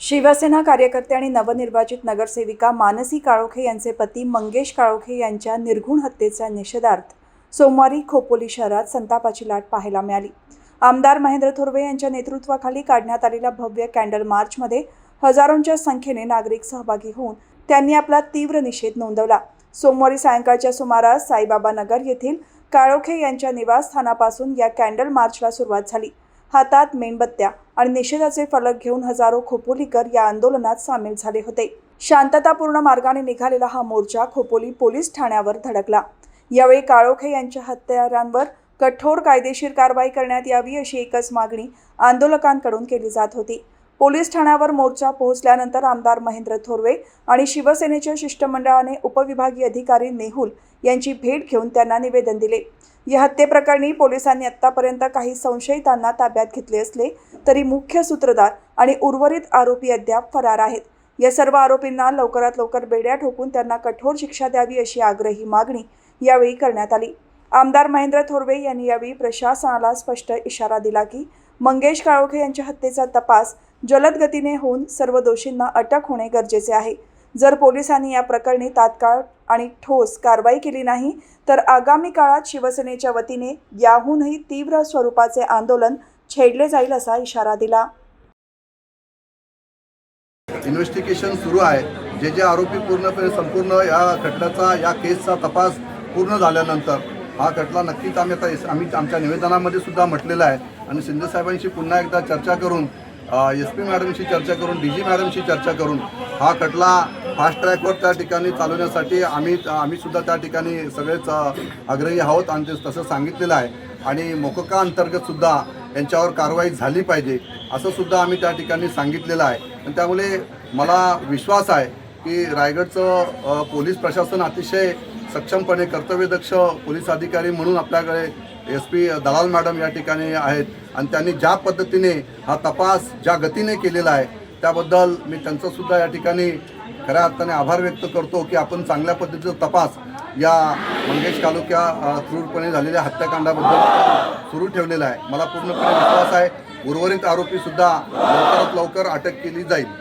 शिवसेना कार्यकर्ते आणि नवनिर्वाचित नगरसेविका मानसी काळोखे यांचे पती मंगेश काळोखे यांच्या निर्घुण हत्येच्या निषेधार्थ सोमवारी खोपोली शहरात संतापाची लाट पाहायला मिळाली. आमदार महेंद्र थोरवे यांच्या नेतृत्वाखाली काढण्यात आलेल्या भव्य कॅन्डल मार्चमध्ये हजारोंच्या संख्येने नागरिक सहभागी होऊन त्यांनी आपला तीव्र निषेध नोंदवला. सोमवारी सायंकाळच्या सुमारास साईबाबा नगर येथील काळोखे यांच्या निवासस्थानापासून या कॅन्डल मार्चला सुरुवात झाली. हातात मेणबत्त्या आणि निषेधाचे फलक घेऊन हजारो खोपोलीकर या आंदोलनात सामील झाले होते. शांततापूर्ण मार्गाने निघालेला हा मोर्चा खोपोली पोलीस ठाण्यावर धडकला. यावेळी काळोखे यांच्या हत्यारांवर कठोर कायदेशीर कारवाई करण्यात यावी अशी एकच मागणी आंदोलकांकडून केली जात होती. पोलीस ठाण्यावर मोर्चा पोहोचल्यानंतर आमदार महेंद्र थोरवे आणि शिवसेनेच्या शिष्टमंडळाने उपविभागीय अधिकारी नेहुल यांची भेट घेऊन त्यांना निवेदन दिले. या हत्येप्रकरणी पोलिसांनी आत्तापर्यंत काही संशयितांना ताब्यात घेतले असले तरी मुख्य सूत्रधार आणि उर्वरित आरोपी अद्याप फरार आहेत. या सर्व आरोपींना लवकरात लवकर बेड्या ठोकून त्यांना कठोर शिक्षा द्यावी अशी आग्रही मागणी यावेळी करण्यात आली. आमदार महेंद्र थोरवे यांनी यावेळी प्रशासनाला स्पष्ट इशारा दिला की मंगेश काळोखे यांच्या हत्येचा तपास जलद गतीने होऊन सर्व दोषींना अटक होणे गरजेचे आहे. जर पोलिसांनी या प्रकरणी तात्काळ आणि ठोस कारवाई केली नाही तर आगामी काळात शिवसेनेच्या वतीने याहूनही तीव्र स्वरूपाचे आंदोलन छेडले जाईल असा इशारा दिला. इन्व्हेस्टिगेशन सुरू आहे. जे जे आरोपी पूर्णपणे संपूर्ण या खटल्याचा या केसचा तपास पूर्ण झाल्यानंतर हा खटला नक्कीच आम्ही आता एस- आम्ही आमच्या निवेदनामध्ये सुद्धा म्हटलेला आहे. आणि शिंदे साहेबांशी पुन्हा एकदा चर्चा करून एस पी मॅडमशी चर्चा करून डी जी मॅडमशी चर्चा करून हा खटला फास्ट ट्रॅकवर त्या ठिकाणी चालवण्यासाठी आम्ही आम्ही सुद्धा त्या ठिकाणी सगळेच आग्रही आहोत आणि ते तसं सांगितलेलं आहे. आणि मोकोका अंतर्गत सुद्धा यांच्यावर कारवाई झाली पाहिजे असं सुद्धा आम्ही त्या ठिकाणी सांगितलेलं आहे. आणि त्यामुळे मला विश्वास आहे की रायगडचं पोलीस प्रशासन अतिशय सक्षमपणे कर्तव्यदक्ष पोलीस अधिकारी म्हणून आपल्याकडे एस पी दलाल मॅडम या ठिकाणी आहेत. आणि त्यांनी ज्या पद्धतीने हा तपास ज्या गतीने केलेला आहे त्याबद्दल मी त्यांचंसुद्धा या ठिकाणी खऱ्या अर्थाने आभार व्यक्त करतो की आपण चांगल्या पद्धतीचा तपास या मंगेश तालुक्या क्रूरपणे झालेल्या हत्याकांडाबद्दल सुरू ठेवलेला आहे. मला पूर्णपणे विश्वास आहे. उर्वरित आरोपीसुद्धा लवकरात लवकर अटक केली जाईल.